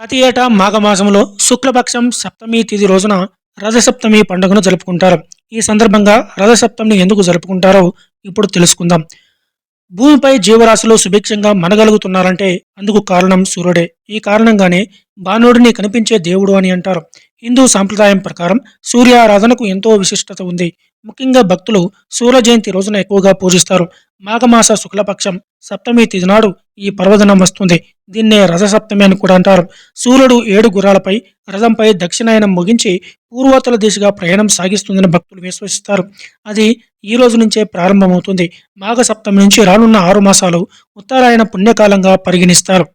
ప్రతి ఏటా మాఘమాసంలో శుక్లపక్షం సప్తమి తిథి రోజున రథసప్తమి పండుగను జరుపుకుంటారు. ఈ సందర్భంగా రథసప్తమిని ఎందుకు జరుపుకుంటారో ఇప్పుడు తెలుసుకుందాం. భూమిపై జీవరాశులు సుభిక్షంగా మనగలుగుతున్నారంటే అందుకు కారణం సూర్యుడే. ఈ కారణంగానే బాణుడిని కనిపించే దేవుడు అని అంటారు. హిందూ సాంప్రదాయం ప్రకారం సూర్యారాధనకు ఎంతో విశిష్టత ఉంది. ముఖ్యంగా భక్తులు సూర్య జయంతి రోజున ఎక్కువగా పూజిస్తారు. మాఘమాస శుక్లపక్షం సప్తమి తిథి నాడు ఈ పర్వదినం వస్తుంది. దీన్నే రథసప్తమి అని కూడా అంటారు. సూర్యుడు ఏడు గుర్రాలపై రథంపై దక్షిణాయనం ముగించి పూర్వోత్తర దిశగా ప్రయాణం సాగిస్తుందని భక్తులు విశ్వసిస్తారు. అది ఈ రోజు నుంచే ప్రారంభమవుతుంది. మాఘ సప్తమి నుంచి రానున్న ఆరు మాసాలు ఉత్తరాయణ పుణ్యకాలంగా పరిగణిస్తారు.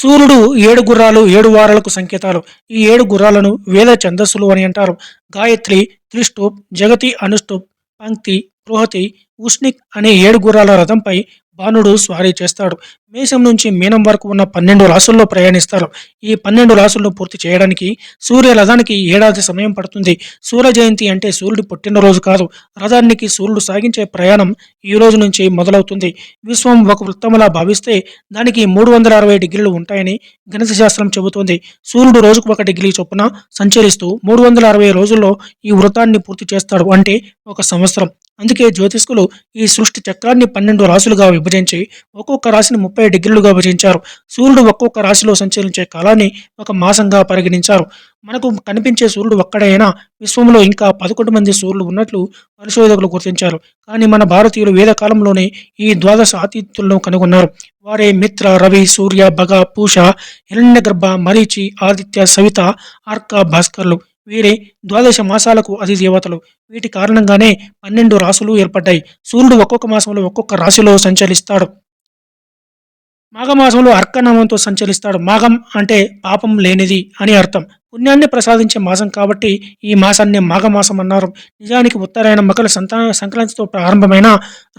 సూర్యుడు ఏడు గుర్రాలు ఏడు వారాలకు సంకేతాలు. ఈ ఏడు గుర్రాలను వేద ఛందస్సులు అని అంటారు. గాయత్రి త్రిష్టూప్ జగతి అనుష్టుప్ పంక్తి బృహతి ఉష్ణిక్ అనే ఏడు గుర్రాల రథంపై బాణుడు స్వారీ చేస్తాడు. మేషం నుంచి మీనం వరకు ఉన్న పన్నెండు రాసుల్లో ప్రయాణిస్తారు. ఈ పన్నెండు రాసులను పూర్తి చేయడానికి సూర్య రథానికి ఏడాది సమయం పడుతుంది. సూర్య జయంతి అంటే సూర్యుడు పుట్టినరోజు కాదు. రథానికి సూర్యుడు సాగించే ప్రయాణం ఈ రోజు నుంచి మొదలవుతుంది. విశ్వం ఒక వృత్తములా భావిస్తే దానికి మూడు వందల అరవై డిగ్రీలు ఉంటాయని గణిత శాస్త్రం చెబుతోంది. సూర్యుడు రోజుకు ఒక డిగ్రీ చొప్పున సంచరిస్తూ మూడు వందల అరవై రోజుల్లో ఈ వృత్తాన్ని పూర్తి చేస్తాడు అంటే ఒక సంవత్సరం. అందుకే జ్యోతిష్కులు ఈ సృష్టి చక్రాన్ని పన్నెండు రాశులుగా విభజించి ఒక్కొక్క రాశిని ముప్పై డిగ్రీలుగా విభజించారు. సూర్యుడు ఒక్కొక్క రాశిలో సంచరించే కాలాన్ని ఒక మాసంగా పరిగణించారు. మనకు కనిపించే సూర్యుడు ఒక్కడైనా విశ్వంలో ఇంకా పదకొండు మంది సూర్యులు ఉన్నట్లు పరిశోధకులు గుర్తించారు. కానీ మన భారతీయులు వేదకాలంలోనే ఈ ద్వాదశ ఆతిథ్యులను కనుగొన్నారు. వారే మిత్ర రవి సూర్య భగ పూష హిరణ్యగర్భ మరీచి ఆదిత్య సవిత ఆర్క భాస్కర్లు. వీరే ద్వాదశ మాసాలకు అధిదేవతలు వీటి కారణంగానే పన్నెండు రాసులు ఏర్పడ్డాయి. సూర్యుడు ఒక్కొక్క మాసంలో ఒక్కొక్క రాశిలో సంచరిస్తాడు. మాఘమాసంలో అర్కనామంతో సంచరిస్తాడు. మాఘం అంటే పాపం లేనిది అని అర్థం. పుణ్యాన్ని ప్రసాదించే మాసం కాబట్టి ఈ మాసాన్ని మాఘమాసం అన్నారు. నిజానికి ఉత్తరాయణ మకర సంతాన సంక్రాంతితో ప్రారంభమైన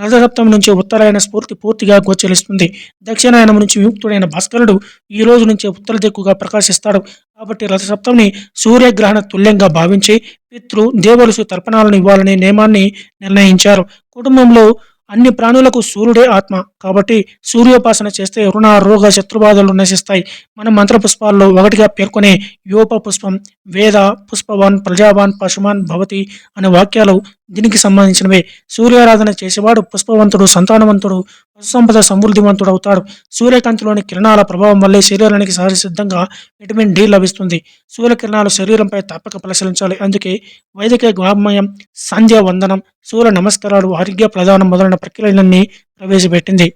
రథసప్తమి నుంచి ఉత్తరాయణ స్ఫూర్తి పూర్తిగా గోచరిస్తుంది. దక్షిణాయనం నుంచి విముక్తుడైన భాస్కరుడు ఈ రోజు నుంచే ఉత్తర దిక్కుగా ప్రకాశిస్తాడు. కాబట్టి రథసప్తమిని సూర్యగ్రహణ తుల్యంగా భావించి పితృ దేవరుసు తర్పణాలను ఇవ్వాలనే నియమాన్ని నిర్ణయించారు. కుటుంబంలో అన్ని ప్రాణులకు సూర్యుడే ఆత్మ. కాబట్టి సూర్యోపాసన చేస్తే రుణ రోగ శత్రుబాధలు నశిస్తాయి. మన మంత్ర పుష్పాల్లో ఒకటిగా పేర్కొనే యోప పుష్పం వేద పుష్పవాన్ ప్రజావాన్ పశుమాన్ భవతి అనే వాక్యాలు దీనికి సంబంధించినవే. సూర్యారాధన చేసేవాడు పుష్పవంతుడు సంతానవంతుడు సంపద సమృద్ధివంతుడు అవుతాడు సూర్యకాంతిలోని కిరణాల ప్రభావం వల్లే శరీరానికి సహజ సిద్ధంగా విటమిన్ డి లభిస్తుంది. సూర్యకిరణాలు శరీరంపై తప్పక పరిశీలించాలి. అందుకే వైదిక వాగ్మయం సంధ్య వందనం సూర్య నమస్కారాలు ఆరోగ్య ప్రధానం మొదలైన ప్రక్రియలన్నీ ప్రవేశపెట్టింది.